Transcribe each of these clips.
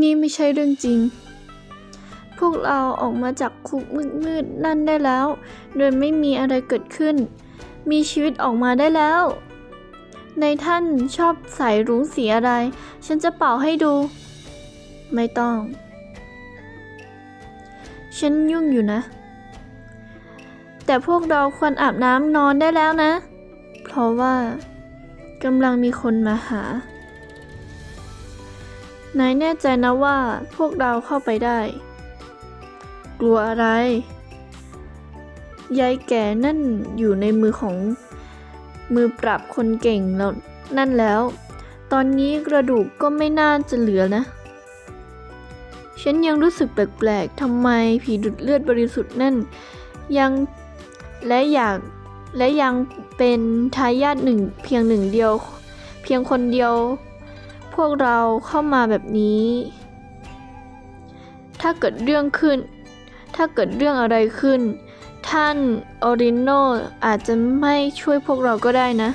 นี่ไม่ใช่เรื่องจริง พวกเราออกมาจากคุกมืดๆนั่นได้แล้ว โดยไม่มีอะไรเกิดขึ้น มีชีวิตออกมาได้แล้ว ในท่านชอบใส่รุ้งสีอะไร ฉันจะเป่าให้ดู ไม่ต้อง ฉันยุ่งอยู่นะ แต่พวกเราควรอาบน้ำนอนได้แล้วนะ เพราะว่ากำลังมีคนมาหา นายแน่ใจนะว่าพวกเราเข้าไปได้ กลัวอะไรยายแก่นั่นอยู่ในมือของมือปราบคนเก่งแล้วนั่นแล้ว ตอนนี้กระดูกก็ไม่น่าจะเหลือนะ ฉันยังรู้สึกแปลกๆทำไมผีดูดเลือดบริสุทธิ์นั่น ยังและอยากและยังเป็นทายาทหนึ่งเพียงหนึ่งเดียว เพียงคนเดียว พวกเราเข้ามาแบบนี้ ถ้าเกิดเรื่องขึ้น ถ้าเกิดเรื่องอะไรขึ้น ท่านออริโนอาจจะไม่ช่วยพวกเราก็ได้นะ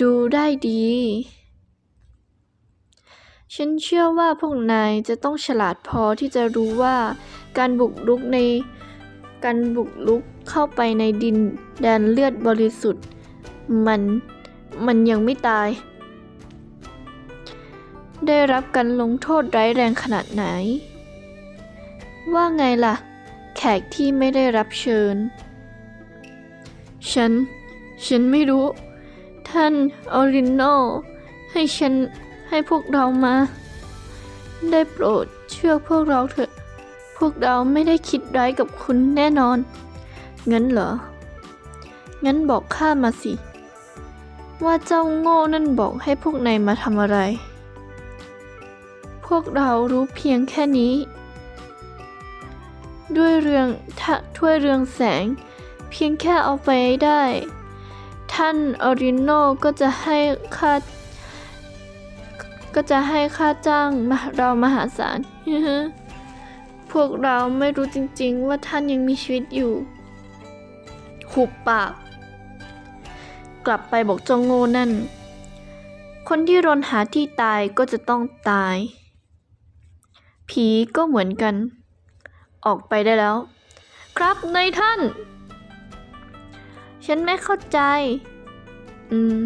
ดูได้ดี ฉันเชื่อว่าพวกนายจะต้องฉลาดพอที่จะรู้ว่าการบุกรุกในการบุกรุกเข้าไปในดินแดนเลือดบริสุทธิ์ มัน มันยังไม่ตาย ได้รับการลงโทษร้ายแรงขนาดไหน ว่าไงล่ะ แขกที่ไม่ได้รับเชิญ ฉัน ฉันไม่รู้ ท่านออริโนให้ฉันให้พวกเรามา ได้โปรดเชื่อพวกเราเถอะ พวกเราไม่ได้คิดร้ายกับคุณแน่นอน งั้นเหรอ งั้นบอกข้ามาสิ ว่าเจ้าโง่นั่นบอกให้พวกนายมาทำอะไร พวกเรารู้เพียงแค่นี้ ด้วยเรืองถ้วยเรืองแสง เพียงแค่เอาไปได้ ท่านออริโนก็จะให้ค่าก็จะให้ค่าจ้างเรามหาศาล พวกเราไม่รู้จริงๆ ว่าท่านยังมีชีวิตอยู่ หุบปาก กลับไปบอกจงโง่นั่น คนที่รนหาที่ตายก็จะต้องตาย ผีก็เหมือนกัน ออกไปได้แล้ว ครับนายท่าน ฉันไม่เข้าใจ อืม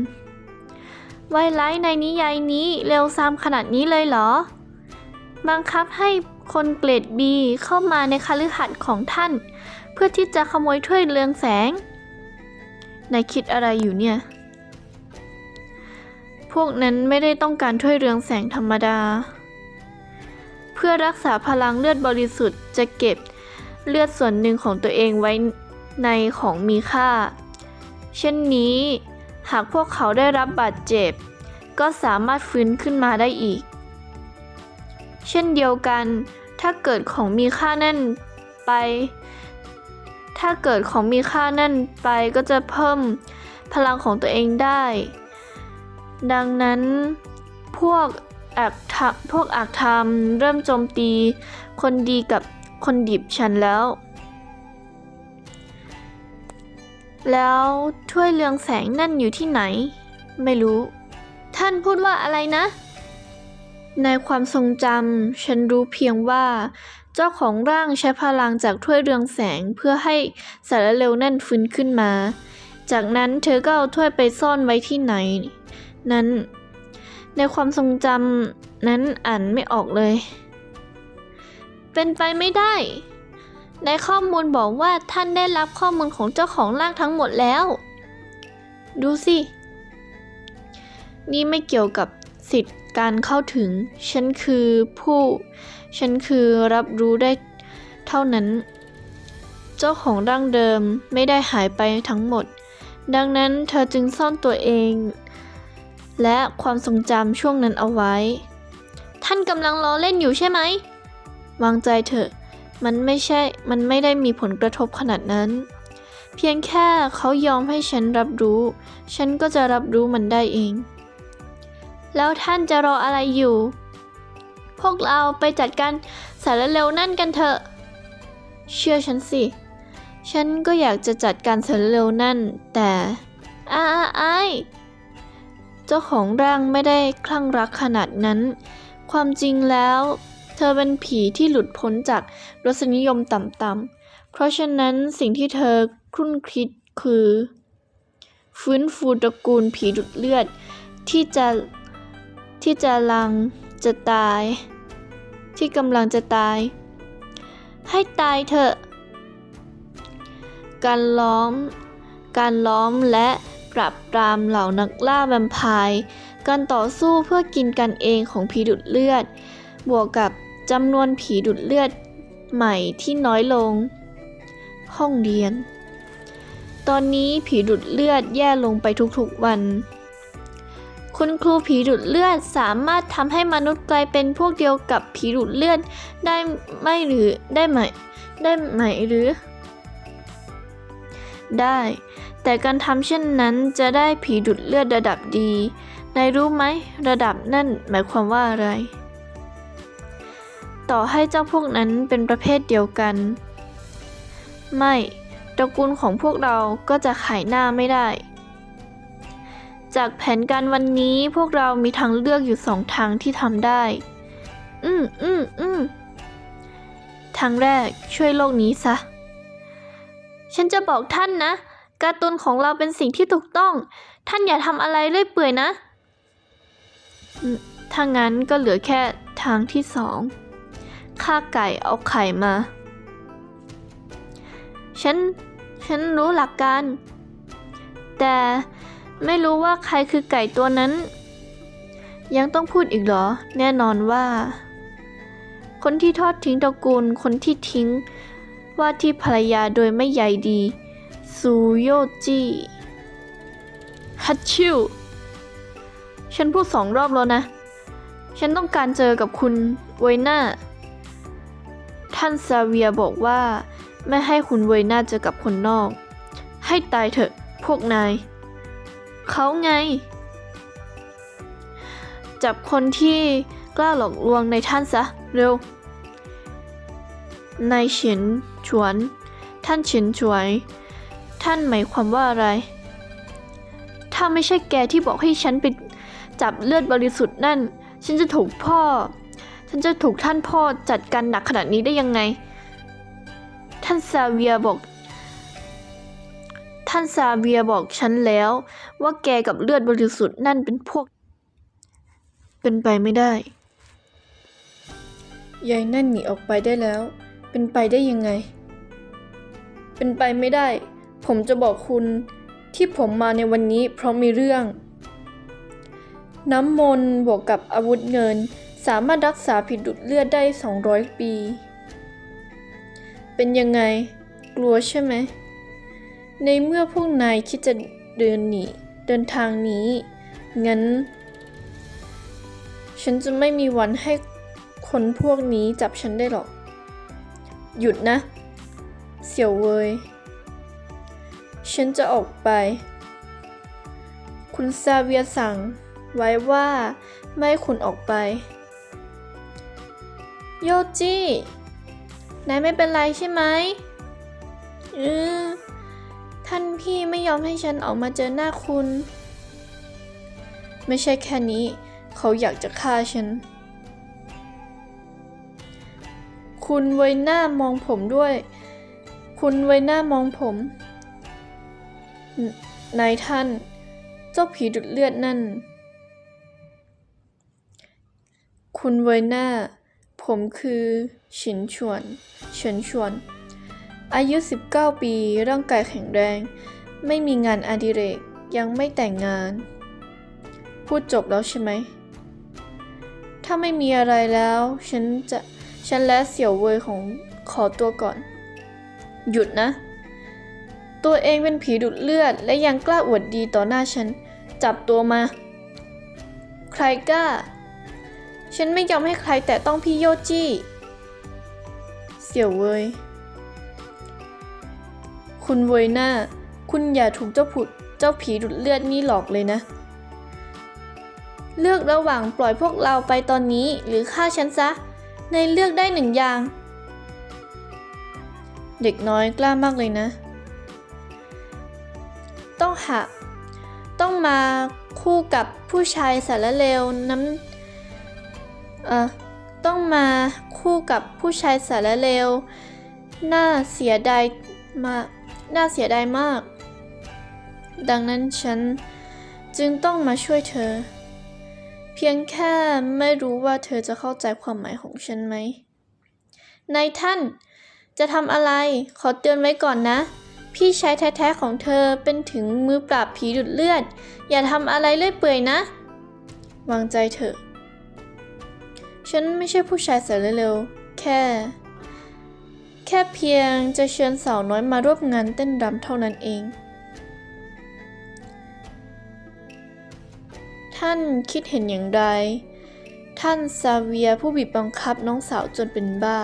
ไวไลท์ในนิยายนี้เร็วซ้ำขนาดนี้เลยเหรอ บังคับให้คนเกรดบีเข้ามาในคฤหัสถ์ของท่าน เพื่อที่จะขโมยถ้วยเรืองแสง นายคิดอะไรอยู่เนี่ย พวกนั้นไม่ได้ต้องการถ้วยเรืองแสงธรรมดา พื่อรักษาพลังเลือดบริสุทธิ์จะเก็บเลือดส่วนหนึ่งของตัวเองไว้ในของมีค่า เช่นนี้หากพวกเขาได้รับบาดเจ็บ ก็สามารถฟื้นขึ้นมาได้อีก เช่นเดียวกัน ถ้าเกิดของมีค่านั่นไป ถ้าเกิดของมีค่านั่นไปก็จะเพิ่มพลังของตัวเองได้ ดังนั้นพวก อักพวกอักธรรมเริ่มโจมตี คนดีกับคนดิบฉันแล้ว แล้วถ้วยเรืองแสงนั่นอยู่ที่ไหน ไม่รู้ ท่านพูดว่าอะไรนะ ในความทรงจำฉันรู้เพียงว่า เจ้าของร่างใช้พลังจากถ้วยเรืองแสงเพื่อให้สารเร็วนั่นฟื้นขึ้นมา จากนั้นเธอก็เอาถ้วยไปซ่อนไว้ที่ไหน นั้น ในความทรงจำนั้นอ่านไม่ออกเลย เป็นไปไม่ได้ ในข้อมูลบอกว่าท่านได้รับข้อมูลของเจ้าของร่างทั้งหมดแล้ว ดูสิ นี่ไม่เกี่ยวกับสิทธิ์การเข้าถึง ฉันคือผู้ ฉันคือรับรู้ได้เท่านั้น เจ้าของร่างเดิมไม่ได้หายไปทั้งหมด ดังนั้นเธอจึงซ่อนตัวเอง และความทรงจำช่วงนั้นเอาไว้ ท่านกำลังล้อเล่นอยู่ใช่ไหม วางใจเถอะ มันไม่ใช่ มันไม่ได้มีผลกระทบขนาดนั้น เพียงแค่เขายอมให้ฉันรับรู้ ฉันก็จะรับรู้มันได้เอง แล้วท่านจะรออะไรอยู่ พวกเราไปจัดการสารเร็วนั่นกันเถอะ เชื่อฉันสิ ฉันก็อยากจะจัดการสารเร็วนั่น แต่อ้าอ้าย เจ้าของร่างไม่ได้คลั่งรักขนาดนั้น ความจริงแล้ว เธอเป็นผีที่หลุดพ้นจากรสนิยมต่ำๆ เพราะฉะนั้นสิ่งที่เธอครุ่นคิดคือ ฟื้นฟูตระกูลผีดุดเลือด ที่จะที่จะลังจะตาย ที่กำลังจะตาย ให้ตายเถอะ การล้อม การล้อมและ ปรับปรามเหล่านักล่าแวมไพร์การต่อสู้เพื่อกินกันเองของผีดุดเลือด บวกกับจำนวนผีดุดเลือดใหม่ที่น้อยลง ห้องเรียน ตอนนี้ผีดุดเลือดแย่ลงไปทุกๆวัน คุณครูผีดุดเลือดสามารถทำให้มนุษย์กลายเป็นพวกเดียวกับผีดุดเลือดได้ไหมหรือได้ไหมได้ไหมหรือ ได้ แต่การทำเช่นนั้นจะได้ผีดุดเลือดระดับดีนายรู้ไหมระดับนั่นหมายความว่าอะไร ต่อให้เจ้าพวกนั้นเป็นประเภทเดียวกัน ไม่ตระกูลของพวกเราก็จะขายหน้าไม่ได้ จากแผนการวันนี้พวกเรามีทางเลือกอยู่สองทางที่ทำได้ อืมอืมอืมทางแรกช่วยโลกนี้ซะ ฉันจะบอกท่านนะ การ์ตูนของเราเป็นสิ่งที่ถูกต้อง ท่านอย่าทำอะไรเรื่อยเปื่อยนะ ถ้างั้นก็เหลือแค่ทางที่สองฆ่าไก่เอาไข่มา ฉัน ฉันรู้หลักการ แต่ไม่รู้ว่าใครคือไก่ตัวนั้น ยังต้องพูดอีกเหรอ แน่นอนว่า คนที่ทอดทิ้งตระกูล คนที่ทิ้งว่าที่ภรรยาโดยไม่ใยดี ซูโยจิฮัตชิวฉันพูดสองรอบแล้วนะ ฉันต้องการเจอกับคุณเวยน่า ท่านซาเวียบอกว่า ไม่ให้คุณเวยน่าเจอกับคนนอก ให้ตายเถอะพวกนาย เขาไง จับคนที่กล้าหลอกลวงในท่านซะ เร็ว นายเฉียนฉวน ท่านเฉียนฉวย ท่านหมายความว่าอะไร ถ้าไม่ใช่แกที่บอกให้ฉันไปจับเลือดบริสุทธิ์นั่น ฉันจะถูกพ่อ ฉันจะถูกท่านพ่อจัดการหนักขนาดนี้ได้ยังไง ท่านซาเวียบอก ท่านซาเวียบอกฉันแล้ว ว่าแกกับเลือดบริสุทธิ์นั่นเป็นพวก เป็นไปไม่ได้ ยายนั่นหนีออกไปได้แล้ว เป็นไปได้ยังไง เป็นไปไม่ได้ ผมจะบอกคุณที่ผมมาในวันนี้เพราะมีเรื่อง น้ำมนต์บวกกับอาวุธเงิน สามารถรักษาผิดดุดเลือดได้ 200 ปี เป็นยังไง กลัวใช่ไหม ในเมื่อพวกนายคิดจะเดินหนีเดินทางนี้ งั้น ฉันจะไม่มีวันให้คนพวกนี้จับฉันได้หรอก หยุดนะ เสี่ยวเวย ฉันจะออกไป คุณซาเวียสั่งไว้ว่าไม่ให้คุณออกไป โยจินายไม่เป็นไรใช่ไหมเออท่านพี่ไม่ยอมให้ฉันออกมาเจอหน้าคุณ ไม่ใช่แค่นี้ เขาอยากจะฆ่าฉัน คุณไว้หน้ามองผมด้วย คุณไว้หน้ามองผม นายท่าน เจ้าผีดุดเลือดนั่น คุณไว้หน้า ผมคือฉินชวนเฉินชวน อายุ 19 ปี ร่างกายแข็งแรง ไม่มีงานอดิเรก ยังไม่แต่งงาน พูดจบแล้วใช่ไหม ถ้าไม่มีอะไรแล้ว ฉันจะ ฉันและเสี่ยวเวยของขอตัวก่อน หยุดนะ ตัวเองเป็นผีดูดเลือด และยังกล้าอวดดีต่อหน้าฉัน จับตัวมา ใครกล้า ฉันไม่ยอมให้ใครแต่ต้องพี่โยจี้ เสี่ยวเวยคุณเวยหน้า คุณอย่าถูกเจ้าผุดเจ้าผีดูดเลือดนี่หลอกเลยนะ เลือกระหว่างปล่อยพวกเราไปตอนนี้หรือฆ่าฉันซะ ในเลือกได้หนึ่งอย่าง เด็กน้อยกล้ามากเลยนะ ต้องหาต้องมาคู่กับผู้ชายสารเลวน้ำเอ่อต้องมาคู่กับผู้ชายสารเลวน่าเสียดายมาน่าเสียดายมาก ดังนั้นฉันจึงต้องมาช่วยเธอ เพียงแค่ไม่รู้ว่าเธอจะเข้าใจความหมายของฉันไหมนายท่านจะทำอะไรขอเตือนไว้ก่อนนะ พี่ชายแท้ๆของเธอเป็นถึงมือปราบผีดุดเลือด อย่าทำอะไรเลื่อยเปื่อยนะ วางใจเถอะ ฉันไม่ใช่ผู้ชายสารเร็วๆ แค่ แค่เพียงจะเชิญสาวน้อยมาร่วมงานเต้นรำเท่านั้นเอง ท่านคิดเห็นอย่างไร ท่านซาเวียผู้บีบบังคับน้องสาวจนเป็นบ้า